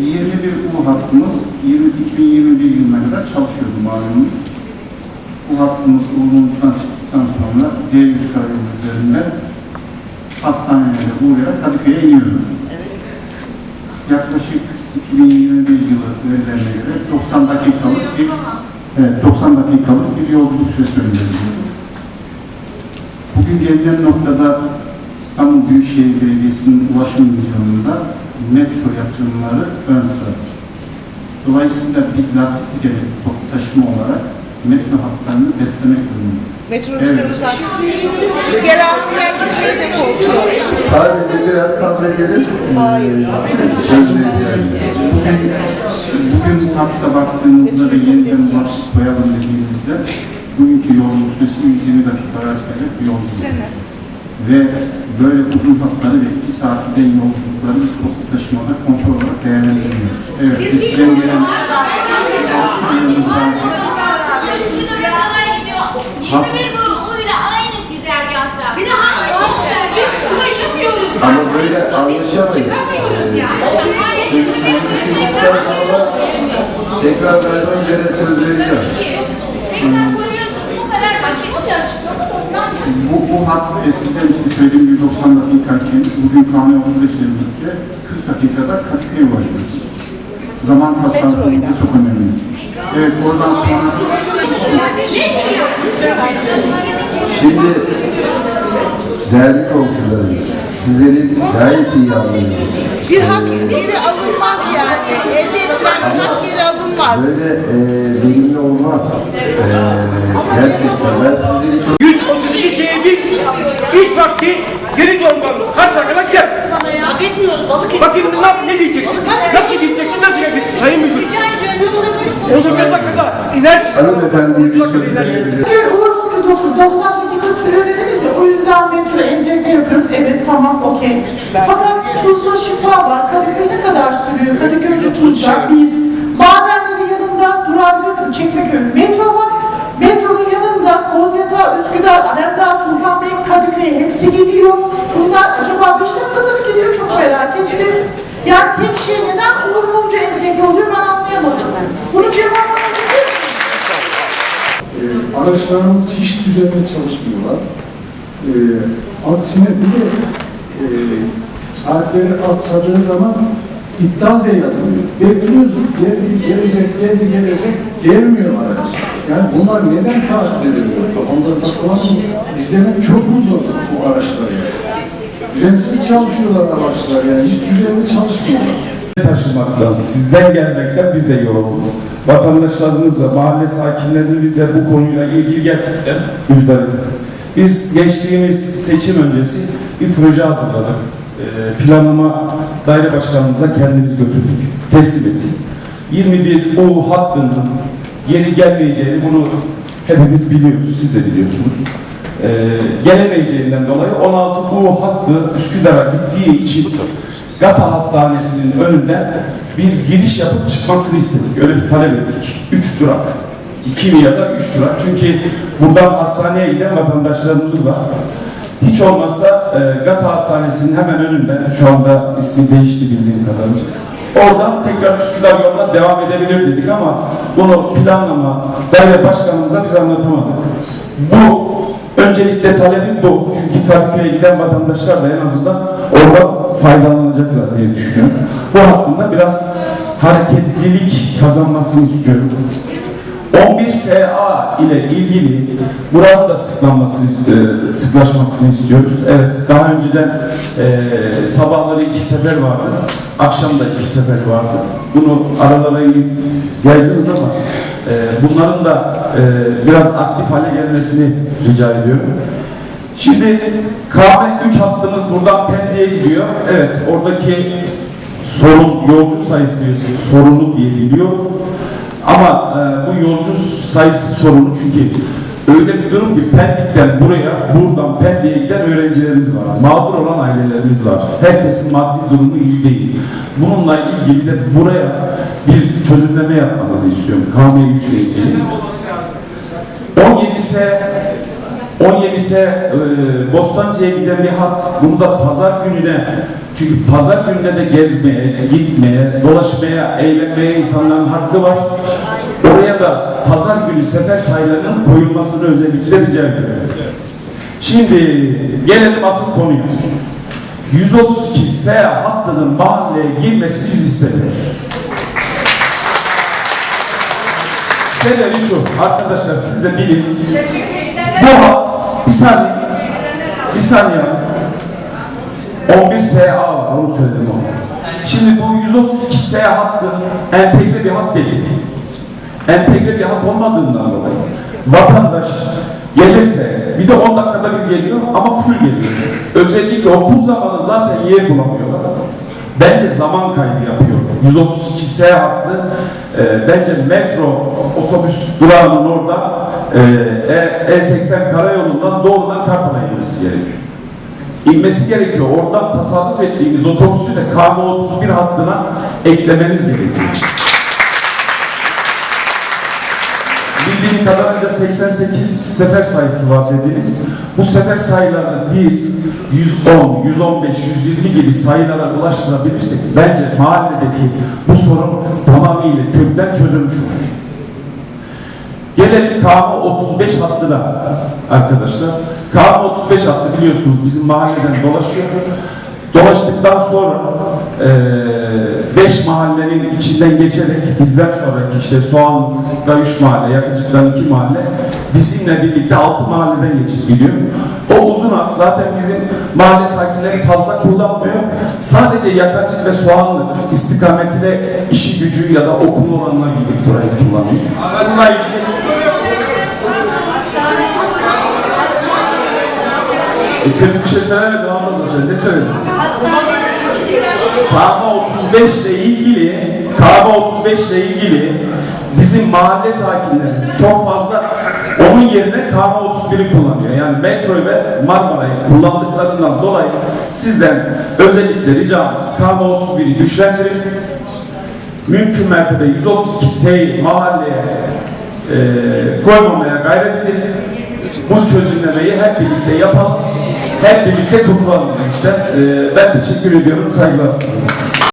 21 U hattımız 20, 2021 yılına kadar çalışıyordu malumunuz. Bu hattımız Uğur'dan çıktıktan sonra D100 karayolu üzerinden hastanelere uğrayarak Kadıköy'e iniyordu. Yaklaşık 2021 yılı verilerine göre 90 dakikalık bir evet, 90 dakikalık bir yolculuk süresi öngörülüyordu. Bugün gelinen noktada İstanbul Büyükşehir Belediyesi'nin ulaşım vizyonunda metro yatırımları ön sırada. Dolayısıyla biz lastik ticaret toplu taşıma olarak metro hatlarını beslemek durumundayız. Metrobüse Evet. uzak. Altından kişiye de korkuyoruz. Sadece biraz sabredelim. Hayır. Bugün hatta baktığımızda ve yeniden ulaşım koyalım dediğimizde bugünkü yolculuk süresi 120 dakika arasında bir yolculuk. Ve böyle uzun hatları ve 2 saat giden yolculukları biz toplu taşımada kontrol olarak değerlendiriyoruz. Evet, biz ben gelen Üsküdar'a kadar gidiyor. 21 grubuyla aynı güzergahta. Bir de hangi Biz ulaşamıyoruz. Ama böyle anlaşamayız. Çıkamıyoruz yani. Tekrar ben sizlere söz vereceğim. Tekrar bu, bu hat eskiden işte söylediğim gibi 90 dakikayken bugün kanun 35 ile birlikte 40 dakikada Kadıköy'e ulaşıyoruz. Zaman tasarrufu çok önemli. Evet, oradan sonra Şimdi değerli komşularımız, sizleri gayet iyi anlıyoruz. Bir hak geri alınmaz yani. Elde edilen bir hak geri alınmaz. Böyle e, benimle olmaz. E, gerçekten ben sizleri çok 132 şeye bir iş vakti geri dönmem. Kaç dakikada gel. Bakayım ne, yap- ne diyeceksin? Nasıl gideceksin, nasıl geleceksin? Sayın Müdür. 30 dakikada inersin. hanımefendiyi bir götürebilirim. Uğur'un 90 dakika sürelerimiz ya, o yüzden metro entegre yapıyoruz. Evet tamam okey. Fakat Tuzla şifa var. Kadıköy ne kadar sürüyor? Kadıköy'de Tuzla bir. Çekmeköy metro var. Metronun yanında Kozyata, Üsküdar, Alemdağ, Sultanbeyli, Kadıköy hepsi geliyor. Bunlar acaba 5 dakikada mı gidiyor çok merak ettim. Yani tek şey neden Uğur Mumcu entegre oluyor ben anlayamadım. Bunun cevabını? E, araçlarımız hiç düzenli çalışmıyorlar. E, aksine bir de e, saatleri atsadığı zaman iptal de yazılıyor. Bekliyoruz, geldi, gelecek, geldi, gelecek, gelmiyor araç. Yani bunlar neden takip ediliyor? Kafamda takılan. İzlemek çok mu zor bu araçları yani? Düzensiz çalışıyorlar araçlar yani, hiç düzenli çalışmıyorlar. taşımaktan, sizden gelmekten biz de yorulduk. Vatandaşlarımız da, mahalle sakinlerimiz de bu konuyla ilgili gerçekten müzdarip. Biz geçtiğimiz seçim öncesi bir proje hazırladık. Ee, planlama daire başkanımıza kendimiz götürdük, teslim ettik. 21 U hattının yeni gelmeyeceğini bunu hepimiz biliyoruz, siz de biliyorsunuz. Ee, gelemeyeceğinden dolayı 16 U hattı Üsküdar'a gittiği için Gata Hastanesi'nin önünden bir giriş yapıp çıkmasını istedik. Öyle bir talep ettik. Üç durak. İki mi ya da üç durak. Çünkü buradan hastaneye giden vatandaşlarımız var. Hiç olmazsa e, Gata Hastanesi'nin hemen önünden, şu anda ismi değişti bildiğim kadarıyla. Oradan tekrar Üsküdar yoluna devam edebilir dedik ama bunu planlama daire başkanımıza biz anlatamadık. Bu Öncelikle talebim bu. Çünkü Kadıköy'e giden vatandaşlar da en azından oradan faydalanacaklar diye düşünüyorum. Bu hakkında biraz hareketlilik kazanmasını istiyorum. 11 SA ile ilgili buranın da sıklanmasını, e, sıklaşmasını istiyoruz. Evet, daha önceden e, sabahları iki sefer vardı, akşam da iki sefer vardı. Bunu aralara geldiniz ama e, bunların da e, biraz aktif hale gelmesini rica ediyorum. Şimdi KB 3 hattımız buradan Pendik'e gidiyor. Evet, oradaki sorun, yolcu sayısı sorunu diye biliyor. Ama e, bu yolcu sayısı sorunu çünkü öyle bir durum ki Pendik'ten buraya, buradan Pendik'e giden öğrencilerimiz var. Mağdur olan ailelerimiz var. Herkesin maddi durumu iyi değil. Bununla ilgili de buraya bir çözümleme yapmamızı istiyorum. KM3 ile ilgili. 17 ise 17 ise e, Bostancı'ya giden bir hat. Bunu da pazar gününe çünkü pazar gününe de gezmeye, gitmeye, dolaşmaya, eğlenmeye insanların hakkı var. Oraya da pazar günü sefer sayılarının koyulmasını özellikle rica ediyorum. Şimdi gelelim asıl konuya. 132 S hattının mahalleye girmesini biz istemiyoruz. Sebebi şu, arkadaşlar siz de bilin. Bu saniye, bir saniye. 11 SA var, onu söyledim o. Şimdi bu 132 S hattı entegre bir hat değil. Entegre bir hat olmadığından dolayı vatandaş gelirse bir de 10 dakikada bir geliyor ama full geliyor. Özellikle okul zamanı zaten yer bulamıyorlar. Bence zaman kaybı yapıyor. 132 S hattı e, bence metro otobüs durağının orada e, E- E80 karayolundan doğrudan Kartal'a inmesi gerekiyor. İnmesi gerekiyor. Oradan tasarruf ettiğimiz otobüsü de KM31 hattına eklemeniz gerekiyor. Bildiğim kadarıyla 88 sefer sayısı var dediniz. Bu sefer sayılarını biz 110, 115, 120 gibi sayılara ulaştırabilirsek bence mahalledeki bu sorun tamamıyla kökten çözülmüş olur. Gelelim KM 35 hattına arkadaşlar. KM 35 hattı biliyorsunuz bizim mahalleden dolaşıyor. Dolaştıktan sonra 5 mahallenin içinden geçerek bizden sonraki işte Soğan'da 3 mahalle, Yakıcık'tan 2 mahalle bizimle birlikte 6 mahalleden geçip gidiyor. O uzun hat zaten bizim mahalle sakinleri fazla kullanmıyor. Sadece Yakacık ve Soğanlı istikametine işi gücü ya da okulu olanlar gidip burayı kullanıyor. Bununla ilgili E, kötü bir şey söylemedim zaten ne söyledim? Kaba 35 ile ilgili Kaba 35 ile ilgili bizim mahalle sakinleri çok fazla yerine Kaba 31'i kullanıyor. Yani metro ve Marmara'yı kullandıklarından dolayı sizden özellikle ricamız Kaba 31'i güçlendirin. Mümkün mertebe 132 S'yi mahalleye e, koymamaya gayret edin. Bu çözümlemeyi hep birlikte yapalım. Hep birlikte kurtulalım işte. E, ben teşekkür ediyorum. Saygılar sunuyorum.